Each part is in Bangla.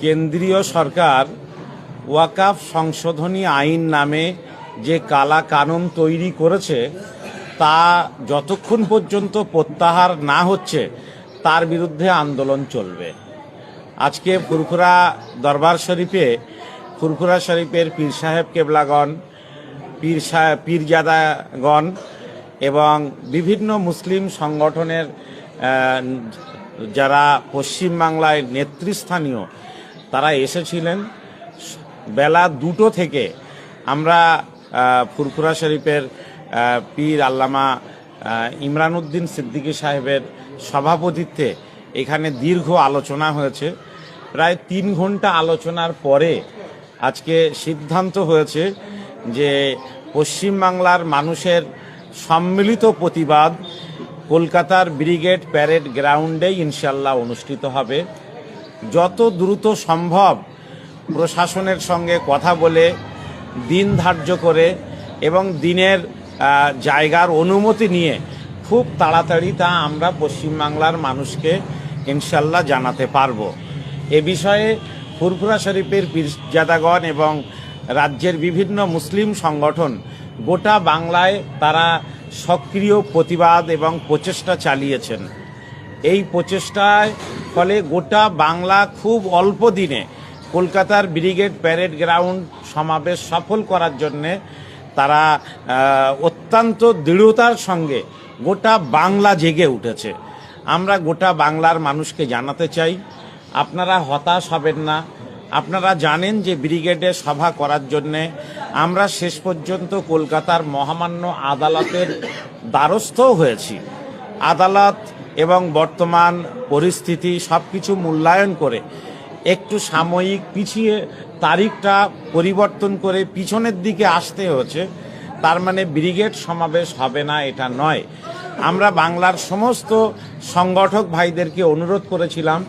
কেন্দ্রীয় সরকার ওয়াকাফ সংশোধনী আইন নামে যে কালা কানুন তৈরি করেছে, তা যতক্ষণ পর্যন্ত প্রত্যাহার না হচ্ছে, তার বিরুদ্ধে আন্দোলন চলবে। আজকে ফুরফুরা দরবার শরীফে ফুরফুরা শরীফের পীর সাহেব কেবলাগণ, পীর সাহেব, পীরজাদাগণ এবং বিভিন্ন মুসলিম সংগঠনের যারা পশ্চিমবাংলায় নেতৃস্থানীয়, তারা এসেছিলেন। বেলা দুটো থেকে আমরা ফুরফুরা শরীফের পীর আল্লামা ইমরান উদ্দিন সিদ্দিকী সাহেবের সভাপতিত্বে এখানে দীর্ঘ আলোচনা হয়েছে। প্রায় তিন ঘণ্টা আলোচনার পরে আজকে সিদ্ধান্ত হয়েছে যে পশ্চিমবাংলার মানুষের সম্মিলিত প্রতিবাদ কলকাতার ব্রিগেড প্যারেড গ্রাউন্ডেই ইনশাল্লাহ অনুষ্ঠিত হবে। যত দ্রুত সম্ভব প্রশাসনের সঙ্গে কথা বলে, দিন ধার্য করে এবং দিনের জায়গার অনুমতি নিয়ে খুব তাড়াতাড়ি তা আমরা পশ্চিমবাংলার মানুষকে ইনশাল্লাহ জানাতে পারব। এ বিষয়ে ফুরফুরা শরীফের পীরজাদাগণ এবং রাজ্যের বিভিন্ন মুসলিম সংগঠন গোটা বাংলায় তারা সক্রিয় প্রতিবাদ এবং প্রচেষ্টা চালিয়েছেন। এই প্রচেষ্টায় ফলে গোটা বাংলা খুব অল্প দিনে কলকাতার ব্রিগেড প্যারেড গ্রাউন্ড সমাবেশ সফল করার জন্যে তারা অত্যন্ত দৃঢ়তার সঙ্গে গোটা বাংলা জেগে উঠেছে। আমরা গোটা বাংলার মানুষকে জানাতে চাই আপনারা হতাশ হবেন না। আপনারা জানেন যে ব্রিগেডে সভা করার জন্যে আমরা শেষ পর্যন্ত কলকাতার মহামান্য আদালতের দ্বারস্থও হয়েছি। আদালত এবং বর্তমান পরিস্থিতি সব কিছু মূল্যায়ন করে একটু সাময়িক পিছিয়ে তারিখটা পরিবর্তন করে পিছনের দিকে আসতে হয়েছে। তার মানে ব্রিগেড সমাবেশ হবে না, এটা নয়। আমরা বাংলার সমস্ত সংগঠক ভাইদেরকে অনুরোধ করেছিলাম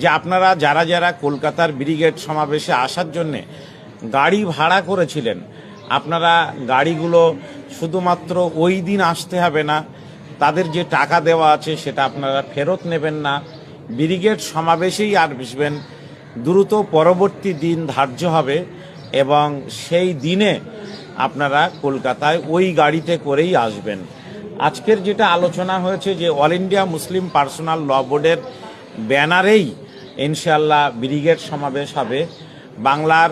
যে আপনারা যারা যারা কলকাতার ব্রিগেড সমাবেশে আসার জন্যে গাড়ি ভাড়া করেছিলেন, আপনারা গাড়িগুলো শুধুমাত্র ওই দিন আসতে হবে না, তাদের যে টাকা দেওয়া আছে সেটা আপনারা ফেরত নেবেন না। ব্রিগেড সমাবেশেই আর বসবেন দ্রুত পরবর্তী দিন ধার্য হবে এবং সেই দিনে আপনারা কলকাতায় ওই গাড়িতে করেই আসবেন। আজকের যেটা আলোচনা হয়েছে যে all India Muslim personal law বোর্ডের ব্যানারেই ইনশাল্লাহ ব্রিগেড সমাবেশ হবে। বাংলার